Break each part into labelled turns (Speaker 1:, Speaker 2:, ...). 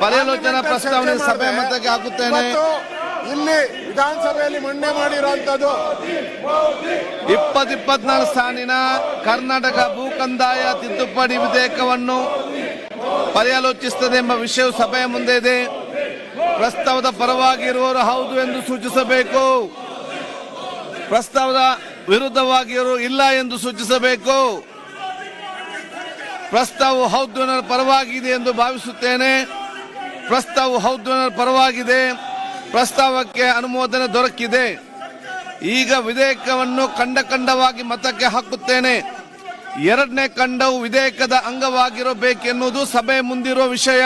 Speaker 1: ಪರ್ಯಾಲೋಚನಾ ಪ್ರಸ್ತಾವನೆ ಸಭೆ ಮತಕ್ಕೆ ಹಾಕುತ್ತೇನೆ.
Speaker 2: ಇಲ್ಲಿ ವಿಧಾನಸಭೆಯಲ್ಲಿ ಮಂಡನೆ ಮಾಡಿರುವಂತದ್ದು
Speaker 1: ಇಪ್ಪತ್ ಇಪ್ಪತ್ನಾಲ್ಕು ಸಾಲಿನ ಕರ್ನಾಟಕ ಭೂ ಕಂದಾಯ ತಿದ್ದುಪಡಿ ವಿಧೇಯಕವನ್ನು ಪರ್ಯಾಲೋಚಿಸುತ್ತದೆ ಎಂಬ ವಿಷಯವು ಸಭೆಯ ಮುಂದೆ ಇದೆ. ಪ್ರಸ್ತಾವದ ಪರವಾಗಿ ಇರುವವರು ಹೌದು ಎಂದು ಸೂಚಿಸಬೇಕು. ಪ್ರಸ್ತಾವದ ವಿರುದ್ಧವಾಗಿರು ಇಲ್ಲ ಎಂದು ಸೂಚಿಸಬೇಕು. ಪ್ರಸ್ತಾವವು ಹೌದು ಪರವಾಗಿದೆ ಎಂದು ಭಾವಿಸುತ್ತೇನೆ. ಪ್ರಸ್ತಾವವು ಹೌದು ಪರವಾಗಿದೆ. ಪ್ರಸ್ತಾವಕ್ಕೆ ಅನುಮೋದನೆ ದೊರಕಿದೆ. ಈಗ ವಿಧೇಯಕವನ್ನು ಕಂಡ ಕಂಡವಾಗಿ ಮತಕ್ಕೆ ಹಾಕುತ್ತೇನೆ. ಎರಡನೇ ಕಂಡವು ವಿಧೇಯಕದ ಅಂಗವಾಗಿರಬೇಕೆನ್ನುವುದು ಸಭೆ ಮುಂದಿರುವ ವಿಷಯ.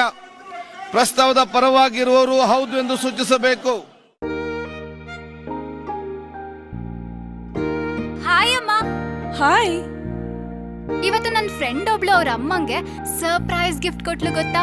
Speaker 1: ಪ್ರಸ್ತಾವದ ಪರವಾಗಿರುವವರು ಹೌದು ಎಂದು ಸೂಚಿಸಬೇಕು.
Speaker 3: ಹಾಯ್ ಅಮ್ಮ.
Speaker 4: ಹಾಯ್
Speaker 3: ಇವತ್ತು ನನ್ನ ಫ್ರೆಂಡ್ ಒಬ್ಳು ಅವ್ರ ಅಮ್ಮಂಗೆ ಸರ್ಪ್ರೈಸ್ ಗಿಫ್ಟ್ ಕೊಟ್ಲು ಗೊತ್ತಾ?